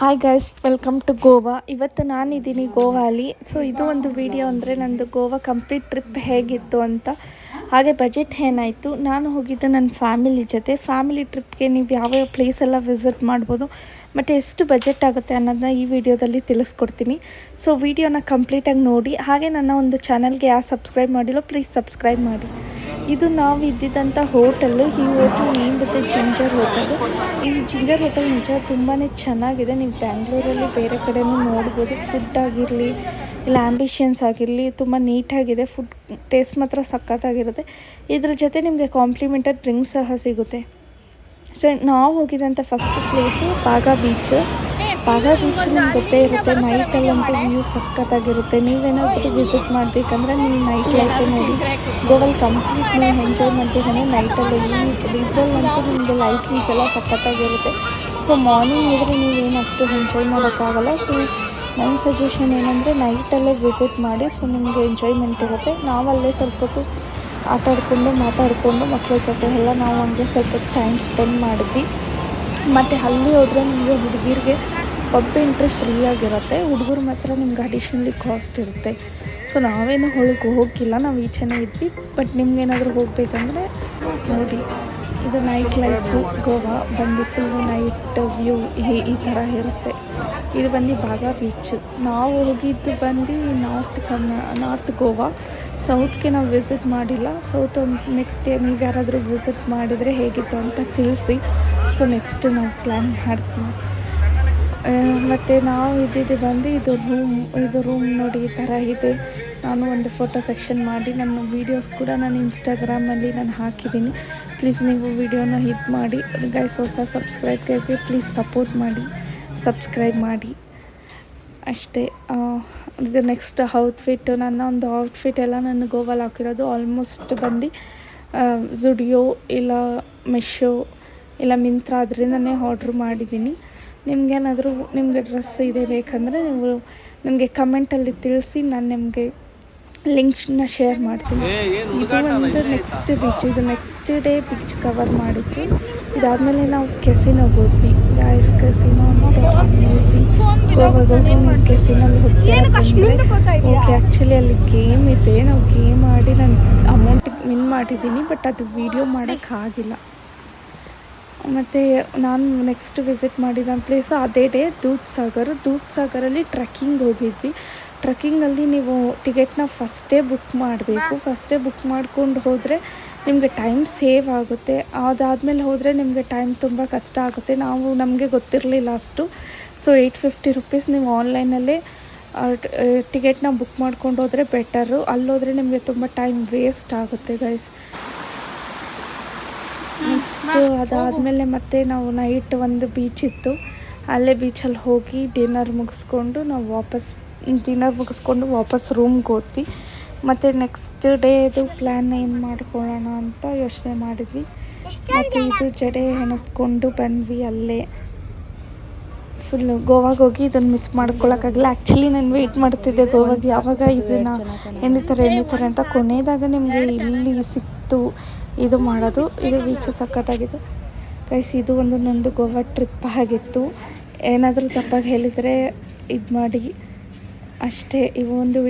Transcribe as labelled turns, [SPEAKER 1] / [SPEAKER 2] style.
[SPEAKER 1] Hi guys welcome to Goa ಇವತ್ತು ನಾನಿದ್ದೀನಿ ಗೋವಾಲಿ. So ಇದು ಒಂದು ವಿಡಿಯೋ ಅಂದರೆ ನಂದು ಗೋವಾ ಕಂಪ್ಲೀಟ್ ಟ್ರಿಪ್ ಹೇಗಿತ್ತು ಅಂತ. ಹಾಗೆ ಬಜೆಟ್ ಏನಾಯಿತು? ನಾನು ಹೋಗಿದ್ದು ನನ್ನ ಫ್ಯಾಮಿಲಿ ಜೊತೆ. ಫ್ಯಾಮಿಲಿ ಟ್ರಿಪ್ಗೆ ನೀವು ಯಾವ್ಯಾವ ಪ್ಲೇಸೆಲ್ಲ ವಿಸಿಟ್ ಮಾಡ್ಬೋದು, ಮತ್ತು ಎಷ್ಟು ಬಜೆಟ್ ಆಗುತ್ತೆ ಅನ್ನೋದನ್ನ ಈ ವಿಡಿಯೋದಲ್ಲಿ ತಿಳಿಸ್ಕೊಡ್ತೀನಿ. ಸೊ ವಿಡಿಯೋನ ಕಂಪ್ಲೀಟಾಗಿ ನೋಡಿ. ಹಾಗೆ ನನ್ನ ಒಂದು ಚಾನಲ್ಗೆ ಯಾರು ಸಬ್ಸ್ಕ್ರೈಬ್ ಮಾಡಿಲ್ಲೋ ಪ್ಲೀಸ್ ಸಬ್ಸ್ಕ್ರೈಬ್ ಮಾಡಿ. ಇದು ನಾವು ಇದ್ದಿದ್ದಂಥ ಹೋಟೆಲ್ಲು. ಈ ಹೋಟೆಲ್ ನೇಮ್ ಬರುತ್ತೆ ಜಿಂಜರ್ ಹೋಟೆಲ್. ಈ ಜಿಂಜರ್ ಹೋಟೆಲ್ ನಿಜ ತುಂಬಾ ಚೆನ್ನಾಗಿದೆ. ನೀವು ಬ್ಯಾಂಗ್ಳೂರಲ್ಲಿ ಬೇರೆ ಕಡೆನೂ ನೋಡ್ಬೋದು. ಫುಡ್ ಆಗಿರಲಿ, ಇಲ್ಲ ಆ್ಯಂಬಿಷನ್ಸ್ ಆಗಿರಲಿ, ತುಂಬ ನೀಟಾಗಿದೆ. ಫುಡ್ ಟೇಸ್ಟ್ ಮಾತ್ರ ಸಖತ್ತಾಗಿರುತ್ತೆ. ಇದ್ರ ಜೊತೆ ನಿಮಗೆ ಕಾಂಪ್ಲಿಮೆಂಟರಿ ಡ್ರಿಂಕ್ಸ್ ಸಹ ಸಿಗುತ್ತೆ. ಸೊ ನಾವು ಹೋಗಿದ್ದಂಥ first place Baga beach Baga beach ನಿಮ್ಗೆ ಗೊತ್ತೇ ಇರುತ್ತೆ ನೈಟಲ್ಲಂತೂ ವ್ಯೂ ಸಖತ್ತಾಗಿರುತ್ತೆ. ನೀವೇನಾದರೂ ವಿಸಿಟ್ ಮಾಡಬೇಕಂದ್ರೆ ನೀವು ನೈಟ್ ಲೈಫೇ ನೋಡಿ. ಗೋವಲ್ಲಿ ಕಂಪ್ಲೀಟ್ ನೀವು ಎಂಜಾಯ್ ಮಾಡ್ಬೇಕಂದ್ರೆ ನೈಟಲ್ಲಿ ಅಂತೂ ನಿಮಗೆ ಲೈಟಿಂಗ್ಸ್ ಎಲ್ಲ ಸಖತ್ತಾಗಿರುತ್ತೆ. ಸೊ ಮಾರ್ನಿಂಗ್ ಹೋದರೆ ನೀವೇನು ಅಷ್ಟು ಎಂಜಾಯ್ ಮಾಡೋಕ್ಕಾಗಲ್ಲ. ಸೊ ನನ್ನ ಸಜೆಷನ್ ಏನಂದರೆ ನೈಟಲ್ಲೇ ವಿಸಿಟ್ ಮಾಡಿ ಸೊ ನಿಮಗೆ ಎಂಜಾಯ್ಮೆಂಟ್ ಇರುತ್ತೆ. ನಾವಲ್ಲೇ ಸ್ವಲ್ಪ ಹೊತ್ತು ಆಟ ಆಡಿಕೊಂಡು ಮಾತಾಡಿಕೊಂಡು ಮಕ್ಕಳ ಜೊತೆ ಎಲ್ಲ ನಾವು ಹಂಗೆ ಸ್ವಲ್ಪ ಟೈಮ್ ಸ್ಪೆಂಡ್ ಮಾಡಿದ್ವಿ. ಮತ್ತು ಅಲ್ಲಿ ಹೋದರೆ ನಿಮಗೆ ಹುಡುಗಿರಿಗೆ ಪಬ್ ಎಂಟ್ರಿ ಫ್ರೀಯಾಗಿರುತ್ತೆ ಹುಡುಗರು ಮಾತ್ರ ನಿಮ್ಗೆ ಅಡಿಷ್ನಲಿ ಕಾಸ್ಟ್ ಇರುತ್ತೆ. ಸೊ ನಾವೇನು ಹೊಳಗೆ ಹೋಗಿಲ್ಲ. ನಾವು ಈಚೆನೇ ಇದ್ವಿ. ಬಟ್ ನಿಮ್ಗೇನಾದರೂ ಹೋಗಬೇಕಂದ್ರೆ ನೋಡಿ, ಇದು ನೈಟ್ ಲೈಫು ಗೋವಾ, ಬಂದು ಫುಲ್ ನೈಟ್ ವ್ಯೂ ಈ ಥರ ಇರುತ್ತೆ. ಇದು ಬಂದು ಬಾಗಾ ಬೀಚು ನಾವು ಹೋಗಿದ್ದು ಬಂದು ನಾರ್ತ್ ಕನ್ನ ನಾರ್ತ್ ಗೋವಾ. ಸೌತ್ಗೆ ನಾವು ವಿಸಿಟ್ ಮಾಡಿಲ್ಲ. ಸೌತ್ ಒಂದು ನೆಕ್ಸ್ಟ್ ಡೇ ನೀವು ಯಾರಾದರೂ ವಿಸಿಟ್ ಮಾಡಿದರೆ ಹೇಗಿತ್ತು ಅಂತ ತಿಳಿಸಿ. ಸೊ ನೆಕ್ಸ್ಟ್ ನಾವು ಪ್ಲ್ಯಾನ್ ಮಾಡ್ತೀವಿ. ಮತ್ತು ನಾವು ಇದ್ದಿದ್ದು ಬಂದು ಇದು ರೂಮ್ ಇದು ರೂಮ್ ನೋಡಿ ಈ ಥರ ಇದೆ. ನಾನು ಒಂದು ಫೋಟೋ ಸೆಕ್ಷನ್ ಮಾಡಿ, ನನ್ನ ವೀಡಿಯೋಸ್ ಕೂಡ ನಾನು ಇನ್ಸ್ಟಾಗ್ರಾಮಲ್ಲಿ ನಾನು ಹಾಕಿದ್ದೀನಿ. ಪ್ಲೀಸ್ ನೀವು ವೀಡಿಯೋನ ಹಿಟ್ ಮಾಡಿ. ಗೈಸ್ ಹೊಸ ಸಬ್ಸ್ಕ್ರೈಬ್ಗೆ ಪ್ಲೀಸ್ ಸಪೋರ್ಟ್ ಮಾಡಿ. ಸಬ್ಸ್ಕ್ರೈಬ್ ಮಾಡಿ. ಅಷ್ಟೇ ಇದು ನೆಕ್ಸ್ಟ್ ಔಟ್ಫಿಟ್ ನನ್ನ ಒಂದು ಔಟ್ಫಿಟ್ ಎಲ್ಲ ನಾನು ಗೋವಲ್ಲಿ ಹಾಕಿರೋದು. ಆಲ್ಮೋಸ್ಟ್ ಬಂದು ಝುಡಿಯೋ ಇಲ್ಲ ಮೆಶೋ ಇಲ್ಲ ಮಿಂತ್ರ ಅದರಿಂದನೇ ಆರ್ಡ್ರ್ ಮಾಡಿದ್ದೀನಿ. ನಿಮ್ಗೇನಾದರೂ ನಿಮಗೆ ಡ್ರೆಸ್ ಇದೆ ಬೇಕಂದರೆ ನೀವು ನನಗೆ ಕಮೆಂಟಲ್ಲಿ ತಿಳಿಸಿ ನಾನು ನಿಮಗೆ ಲಿಂಕ್ಸ್ನ ಶೇರ್ ಮಾಡ್ತೀನಿ. ಇದು ಒಂದು ನೆಕ್ಸ್ಟ್ ಬೀಚ್ ಇದು ನೆಕ್ಸ್ಟ್ ಡೇ ಬೀಚ್ ಕವರ್ ಮಾಡಿದ್ದು. ಇದಾದಮೇಲೆ ನಾವು ಕೆಸಿನೋಗೆ ಹೋದ್ವಿ. ಗಾಯ್ಸ್ ಕೆಸಿನೋ ಅಂತ ಗೋವಾಗ ಹೋಗಿ ಕೆಸಿನಲ್ಲಿ ಹೋಗ್ತೀವಿ ಓಕೆ ಆ್ಯಕ್ಚುಲಿ ಅಲ್ಲಿ ಗೇಮ್ ಇದೆ. ನಾವು ಗೇಮ್ ಆಡಿ ನಾನು ಅಮೌಂಟ್ ವಿನ್ ಮಾಡಿದ್ದೀನಿ ಬಟ್ ಅದು ವೀಡಿಯೋ ಮಾಡೋಕ್ಕಾಗಿಲ್ಲ ಮತ್ತು ನಾನು ನೆಕ್ಸ್ಟ್ ವಿಸಿಟ್ ಮಾಡಿದ ಪ್ಲೇಸ್ ಅದೇ ಡೇ ದೂದ್ ಸಾಗರ್ ದೂದ್ ಸಾಗರಲ್ಲಿ ಟ್ರೆಕ್ಕಿಂಗ್ ಹೋಗಿದ್ವಿ ಟ್ರೆಕ್ಕಿಂಗಲ್ಲಿ ನೀವು ಟಿಕೆಟ್ನ ಫಸ್ಟೇ ಬುಕ್ ಮಾಡಬೇಕು. ಫಸ್ಟೇ ಬುಕ್ ಮಾಡ್ಕೊಂಡು ಹೋದರೆ ನಿಮಗೆ ಟೈಮ್ ಸೇವ್ ಆಗುತ್ತೆ. ಅದಾದಮೇಲೆ ಹೋದರೆ ನಿಮಗೆ ಟೈಮ್ ತುಂಬ ಕಷ್ಟ ಆಗುತ್ತೆ. ನಾವು ನಮಗೆ ಗೊತ್ತಿರಲಿಲ್ಲ ಅಷ್ಟು. ಸೊ ಏಯ್ಟ್ ಫಿಫ್ಟಿ ರುಪೀಸ್ ನೀವು ಆನ್ಲೈನಲ್ಲೇ ಟಿಕೆಟ್ನ ಬುಕ್ ಮಾಡ್ಕೊಂಡು ಹೋದರೆ ಬೆಟರು ಅಲ್ಲೋದ್ರೆ ನಿಮಗೆ ತುಂಬ ಟೈಮ್ ವೇಸ್ಟ್ ಆಗುತ್ತೆ ಗೈಸ್ ನೆಕ್ಸ್ಟ್ ಅದಾದಮೇಲೆ ಮತ್ತೆ ನಾವು ನೈಟ್ ಒಂದು ಬೀಚ್ ಇತ್ತು. ಅಲ್ಲೇ ಬೀಚಲ್ಲಿ ಹೋಗಿ ಡಿನ್ನರ್ ಮುಗಿಸ್ಕೊಂಡು ನಾವು ವಾಪಸ್ ಡಿನ್ನರ್ ಮುಗಿಸ್ಕೊಂಡು ವಾಪಸ್ ರೂಮ್ಗೆ ಹೋದ್ವಿ. ಮತ್ತು ನೆಕ್ಸ್ಟ್ ಡೇದು ಪ್ಲ್ಯಾನ್ ಏನು ಮಾಡ್ಕೊಳ್ಳೋಣ ಅಂತ ಯೋಚನೆ ಮಾಡಿದ್ವಿ. ಮತ್ತು ಇದು ಜಡೆ ಹೆಣಸ್ಕೊಂಡು ಬಂದ್ವಿ ಅಲ್ಲೇ. ಫುಲ್ಲು ಗೋವಾಗೆ ಹೋಗಿ ಇದನ್ನು ಮಿಸ್ ಮಾಡ್ಕೊಳಕ್ಕಾಗಲ್ಲ ಆ್ಯಕ್ಚುಲಿ ನಾನು ವೆಯ್ಟ್ ಮಾಡ್ತಿದ್ದೆ ಗೋವಾಗೆ. ಯಾವಾಗ ಇದನ್ನು ಎಣಿತಾರೆ ಎಣಿತಾರೆ ಅಂತ ಕೊನೆಯದಾಗ ನಿಮಗೆ ಇಲ್ಲಿ ಸಿಕ್ತು. ಇದು ಮಾಡೋದು. ಇದು ಬೀಚು ಸಖತ್ತಾಗಿತ್ತು ಗೈಸ್ ಇದು ಒಂದು ನಂದು ಗೋವಾ ಟ್ರಿಪ್ ಆಗಿತ್ತು. ಏನಾದರೂ ತಪ್ಪಾಗಿ ಹೇಳಿದರೆ ಇದು ಮಾಡಿ ಅಷ್ಟೇ ಇವು ಒಂದು